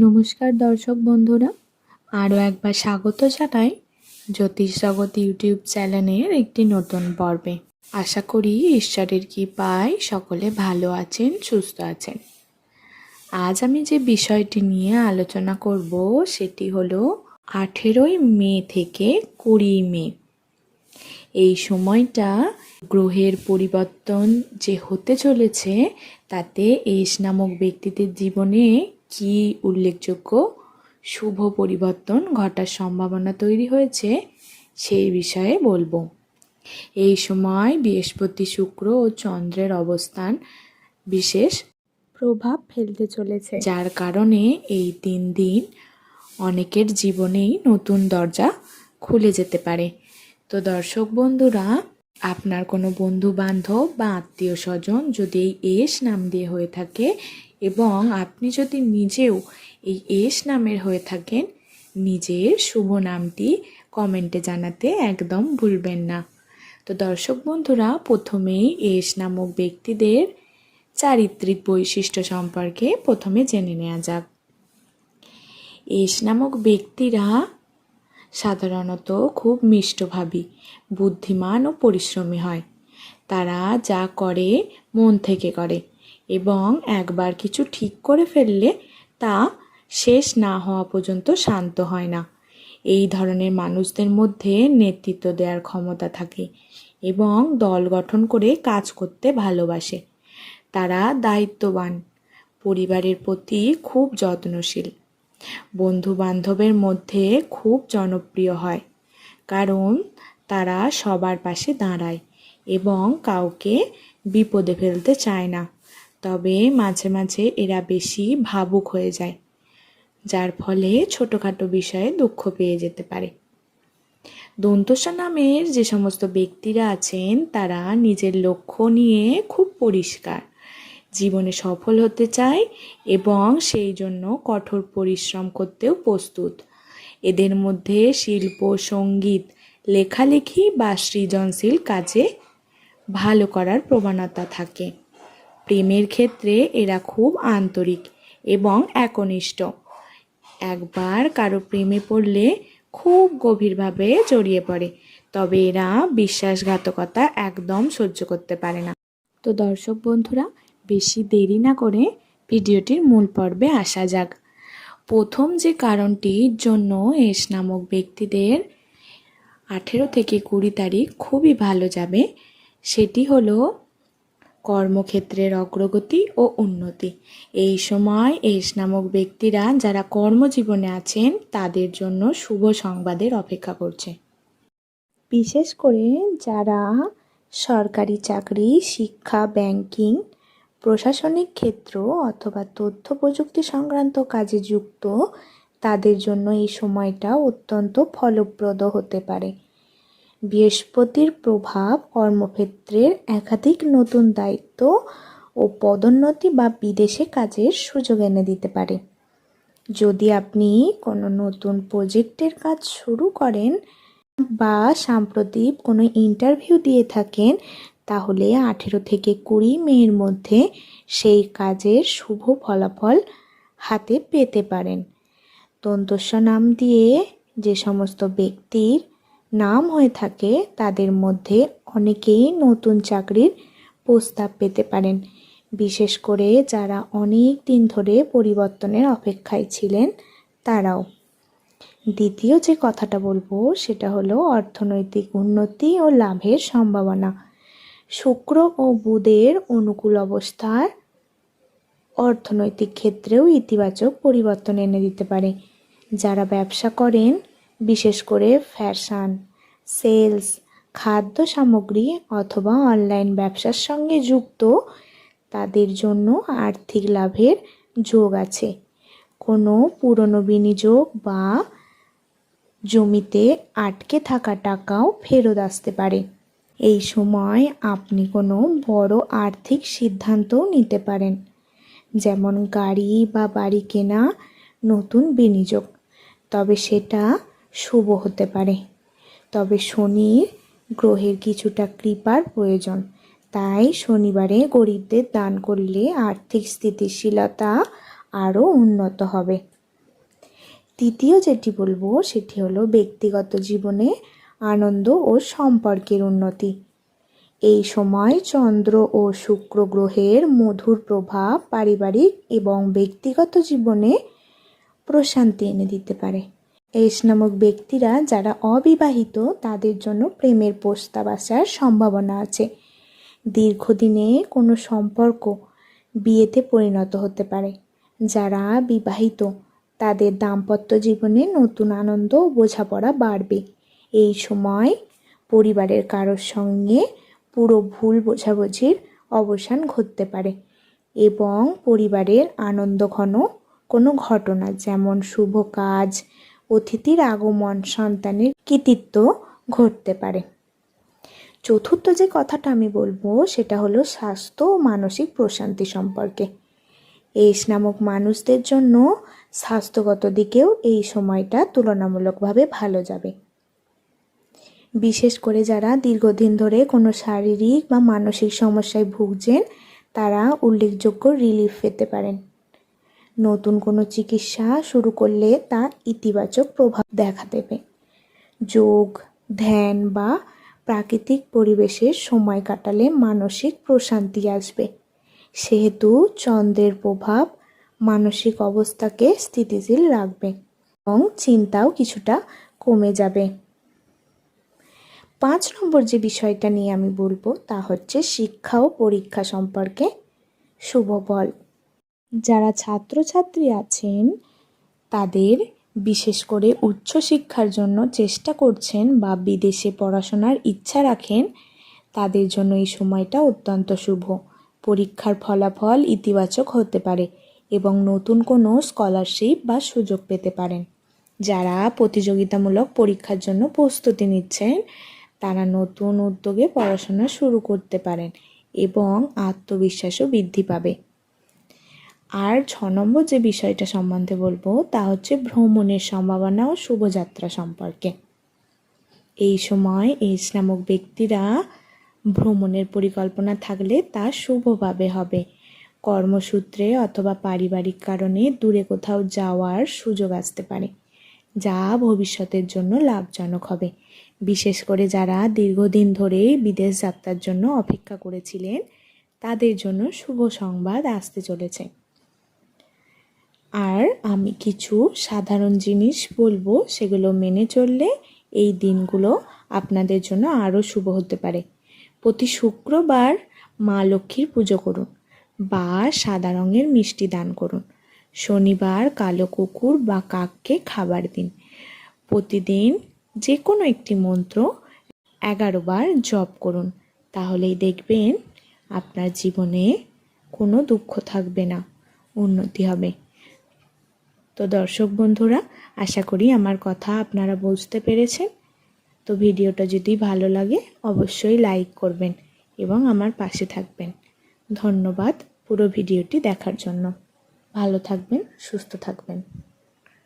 নমস্কার দর্শক বন্ধুরা, আরও একবার স্বাগত জানাই জ্যোতিষ জগৎ ইউটিউব চ্যানেলের একটি নতুন পর্বে। আশা করি ঈশ্বরের কি কৃপায় সকলে ভালো আছেন, সুস্থ আছেন। আজ আমি যে বিষয়টি নিয়ে আলোচনা করব, সেটি হলো আঠেরোই মে থেকে কুড়ি মে। এই সময়টা গ্রহের পরিবর্তন যে হতে চলেছে, তাতে এস নামক ব্যক্তিদের জীবনে কি উল্লেখযোগ্য শুভ পরিবর্তন ঘটার সম্ভাবনা তৈরি হয়েছে সেই বিষয়ে বলব। এই সময় বৃহস্পতি শুক্র ও চন্দ্রের অবস্থান বিশেষ প্রভাব ফেলতে চলেছে। যার কারণে এই তিন দিন অনেকের জীবনেই নতুন দরজা খুলে যেতে পারে। তো দর্শক বন্ধুরা আপনার কোনো বন্ধু বান্ধব বা আত্মীয় স্বজন যদি এই এস নাম দিয়ে হয়ে থাকে এবং আপনি যদি নিজেও এই এস নামের হয়ে থাকেন, নিজের শুভ নামটি কমেন্টে জানাতে একদম ভুলবেন না। তো দর্শক বন্ধুরা, প্রথমেই এস নামক ব্যক্তিদের চারিত্রিক বৈশিষ্ট্য সম্পর্কে প্রথমে জেনে নেওয়া যাক। এস নামক ব্যক্তিরা সাধারণত খুব মিষ্টভাবী, বুদ্ধিমান ও পরিশ্রমী হয়। তারা যা করে, মন থেকে করে। এবং একবার কিছু ঠিক করে ফেললে তা শেষ না হওয়া পর্যন্ত শান্ত হয় না। এই ধরনের মানুষদের মধ্যে নেতৃত্ব দেওয়ার ক্ষমতা থাকে এবং দল গঠন করে কাজ করতে ভালোবাসে। তারা দায়িত্ববান, পরিবারের প্রতি খুব যত্নশীল বন্ধু বান্ধবের মধ্যে খুব জনপ্রিয় হয়, কারণ তারা সবার পাশে দাঁড়ায় এবং কাউকে বিপদে ফেলতে চায় না। তবে মাঝে মাঝে এরা বেশি ভাবুক হয়ে যায়, যার ফলে ছোটোখাটো বিষয়ে দুঃখ পেয়ে যেতে পারে। দন্তস্ব নামের যে সমস্ত ব্যক্তিরা আছেন, তারা নিজের লক্ষ্য নিয়ে খুব পরিষ্কার। জীবনে সফল হতে চায় এবং সেই জন্য কঠোর পরিশ্রম করতেও প্রস্তুত। এদের মধ্যে শিল্প, সংগীত, লেখালেখি বা সৃজনশীল কাজে ভালো করার প্রবণতা থাকে। প্রেমের ক্ষেত্রে এরা খুব আন্তরিক এবং একনিষ্ঠ। একবার কারও প্রেমে পড়লে খুব গভীরভাবে জড়িয়ে পড়ে, তবে এরা বিশ্বাসঘাতকতা একদম সহ্য করতে পারে না। তো দর্শক বন্ধুরা, বেশি দেরি না করে ভিডিওটির মূল পর্বে আসা যাক। প্রথম যে কারণটির জন্য এস নামক ব্যক্তিদের আঠেরো থেকে কুড়ি তারিখ খুবই ভালো যাবে, সেটি হলো কর্মক্ষেত্রের অগ্রগতি ও উন্নতি। এই সময় এস নামক ব্যক্তিরা যারা কর্মজীবনে আছেন, তাদের জন্য শুভ সংবাদের অপেক্ষা করছে। বিশেষ করে যারা সরকারি চাকরি, শিক্ষা, ব্যাংকিং, প্রশাসনিক ক্ষেত্র অথবা তথ্য প্রযুক্তি সংক্রান্ত কাজে যুক্ত, তাদের জন্য এই সময়টা অত্যন্ত ফলপ্রদ হতে পারে। বৃহস্পতির প্রভাব কর্মক্ষেত্রের একাধিক নতুন দায়িত্ব ও পদোন্নতি বা বিদেশে কাজের সুযোগ এনে দিতে পারে। যদি আপনি কোনো নতুন প্রজেক্টের কাজ শুরু করেন বা সাম্প্রতিক কোনো ইন্টারভিউ দিয়ে থাকেন, তাহলে আঠেরো থেকে কুড়ি মেয়ের মধ্যে সেই কাজের শুভ ফলাফল হাতে পেতে পারেন। তন্তস্ব নাম দিয়ে যে সমস্ত ব্যক্তির নাম হয়ে থাকে, তাদের মধ্যে অনেকেই নতুন চাকরির প্রস্তাব পেতে পারেন। বিশেষ করে যারা অনেক দিন ধরে পরিবর্তনের অপেক্ষায় ছিলেন, তারাও। দ্বিতীয় যে কথাটা বলব, সেটা হলো অর্থনৈতিক উন্নতি ও লাভের সম্ভাবনা। শুক্র ও বুধের অনুকূল অবস্থার অর্থনৈতিক ক্ষেত্রেও ইতিবাচক পরিবর্তন এনে দিতে পারে। যারা ব্যবসা করেন বিশেষ করে ফ্যাশন, সেলস, খাদ্য সামগ্রী অথবা অনলাইন ব্যবসার সঙ্গে যুক্ত, তাদের জন্য আর্থিক লাভের যোগ আছে। কোনো পুরনো বিনিয়োগ বা জমিতে আটকে থাকা টাকাও ফেরত আসতে পারে। এই সময় আপনি কোনো বড় আর্থিক সিদ্ধান্তও নিতে পারেন, যেমন গাড়ি বা বাড়ি কেনা নতুন বিনিয়োগ। তবে সেটা শুভ হতে পারে। তবে শনি গ্রহের কিছুটা কৃপার প্রয়োজন। তাই শনিবারে গরিবদের দান করলে আর্থিক স্থিতিশীলতা আরও উন্নত হবে। তৃতীয় যেটি বলব, সেটি হলো ব্যক্তিগত জীবনে আনন্দ ও সম্পর্কের উন্নতি। এই সময় চন্দ্র ও শুক্র গ্রহের মধুর প্রভাব পারিবারিক এবং ব্যক্তিগত জীবনে প্রশান্তি এনে দিতে পারে। এস নামক ব্যক্তিরা যারা অবিবাহিত, তাদের জন্য প্রেমের প্রস্তাব আসার সম্ভাবনা আছে। দীর্ঘদিনে কোনো সম্পর্ক বিয়েতে পরিণত হতে পারে। যারা বিবাহিত, তাদের দাম্পত্য জীবনে নতুন আনন্দ ও বোঝাপড়া বাড়বে। এই সময় পরিবারের কারোর সঙ্গে পুরো ভুল বোঝাবুঝির অবসান ঘটতে পারে এবং পরিবারের আনন্দঘন কোনো ঘটনা, যেমন শুভ কাজ অতিথির আগমন সন্তানের কৃতিত্ব ঘটতে পারে। চতুর্থ যে কথাটা আমি বলব, সেটা হলো স্বাস্থ্য ও মানসিক প্রশান্তি সম্পর্কে। এইস নামক মানুষদের জন্য স্বাস্থ্যগত দিকেও এই সময়টা তুলনামূলকভাবে ভালো যাবে। বিশেষ করে যারা দীর্ঘদিন ধরে কোনো শারীরিক বা মানসিক সমস্যায় ভুগছেন, তারা উল্লেখযোগ্য রিলিফ পেতে পারেন। নতুন কোনো চিকিৎসা শুরু করলে তা ইতিবাচক প্রভাব দেখা দেবে। যোগ, ধ্যান বা প্রাকৃতিক পরিবেশে সময় কাটালে মানসিক প্রশান্তি আসবে। সেহেতু চন্দ্রের প্রভাব মানসিক অবস্থাকে স্থিতিশীল রাখবে এবং চিন্তাও কিছুটা কমে যাবে। পাঁচ নম্বর যে বিষয়টা নিয়ে আমি বলব তা হচ্ছে শিক্ষা ও পরীক্ষা সম্পর্কে শুভ ফল। যারা ছাত্রছাত্রী আছেন, তাদের বিশেষ করে উচ্চশিক্ষার জন্য চেষ্টা করছেন বা বিদেশে পড়াশোনার ইচ্ছা রাখেন, তাদের জন্য এই সময়টা অত্যন্ত শুভ। পরীক্ষার ফলাফল ইতিবাচক হতে পারে এবং নতুন কোনো স্কলারশিপ বা সুযোগ পেতে পারেন। যারা প্রতিযোগিতামূলক পরীক্ষার জন্য প্রস্তুতি নিচ্ছেন, তারা নতুন উদ্যোগে পড়াশোনা শুরু করতে পারেন এবং আত্মবিশ্বাসও বৃদ্ধি পাবে। আর ছ নম্বর যে বিষয়টা সম্বন্ধে বলব, তা হচ্ছে ভ্রমণের সম্ভাবনা ও শুভযাত্রা সম্পর্কে। এই সময় এইস নামক ব্যক্তিরা ভ্রমণের পরিকল্পনা থাকলে তা শুভভাবে হবে। কর্মসূত্রে অথবা পারিবারিক কারণে দূরে কোথাও যাওয়ার সুযোগ আসতে পারে, যা ভবিষ্যতের জন্য লাভজনক হবে। বিশেষ করে যারা দীর্ঘদিন ধরে বিদেশ যাত্রার জন্য অপেক্ষা করেছিলেন, তাদের জন্য শুভ সংবাদ আসতে চলেছে। আর আমি কিছু সাধারণ জিনিস বলব, সেগুলো মেনে চললে এই দিনগুলো আপনাদের জন্য আরও শুভ হতে পারে। প্রতি শুক্রবার মা লক্ষ্মীর পুজো করুন বা সাদা রঙের মিষ্টি দান করুন। শনিবার কালো কুকুর বা কাককে খাবার দিন। প্রতিদিন যে কোনো একটি মন্ত্র এগারো বার জপ করুন। তাহলেই দেখবেন আপনার জীবনে কোনো দুঃখ থাকবে না, উন্নতি হবে। তো দর্শক বন্ধুরা, আশা করি আমার কথা আপনারা বুঝতে পেরেছেন। তো ভিডিওটা যদি ভালো লাগে, অবশ্যই লাইক করবেন এবং আমার পাশে থাকবেন। ধন্যবাদ পুরো ভিডিওটি দেখার জন্য। ভালো থাকবেন, সুস্থ থাকবেন।